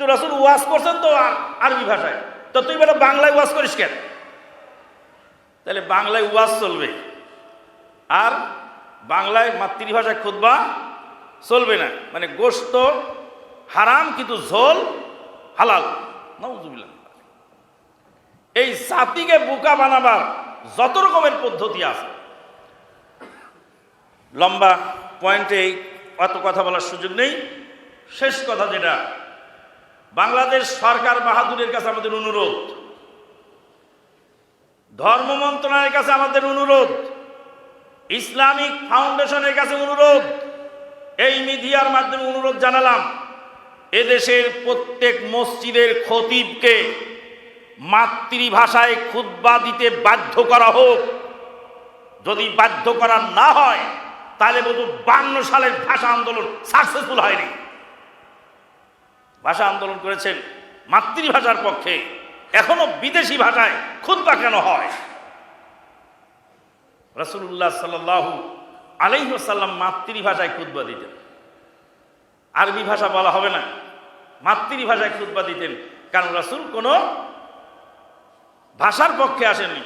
কিন্তু রাসুল ওয়াজ করছেন তো আরবি ভাষায়। তো তুই বেটা বাংলায় ওয়াজ করিস কেন? তাহলে বাংলায় ওয়াজ চলবে। আর বাংলায় মাতৃভাষায় খুদবা চলবে না। মানে গোস্ত হারাম, কিন্তু ঝোল হালাল। নাউজুবিল্লাহ। এই জাতিকে বোকা বানাবার যত রকমের পদ্ধতি আছে। লম্বা পয়েন্টে অত কথা বলার সুযোগ নেই। শেষ কথা যেটা বাংলাদেশ সরকার বাহাদুরের কাছে আমাদের অনুরোধ। ধর্ম মন্ত্রণালয়ের কাছে আমাদের অনুরোধ। ইসলামিক ফাউন্ডেশনের কাছে অনুরোধ। এই মিডিয়ার মাধ্যমে অনুরোধ জানালাম, এদেশের প্রত্যেক মসজিদের খতিবকে মাতৃভাষায় খুদ্া দিতে বাধ্য করা হোক। যদি বাধ্য করা না হয়, তাহলে বলতো বান্ন সালের ভাষা আন্দোলন সাকসেসফুল হয়নি। ভাষা আন্দোলন করেছেন মাতৃভাষার পক্ষে। এখনও বিদেশি ভাষায় খুদ্া কেন হয়? রসুল্লাহ সাল্লাহু আলাইসাল্লাম মাতৃভাষায় খুদ্া দিতেন। আরবি ভাষা বলা হবে না। মাতৃভাষায় খুদ্া দিতেন। কারণ রাসুল কোনো ভাষার পক্ষে আসেননি।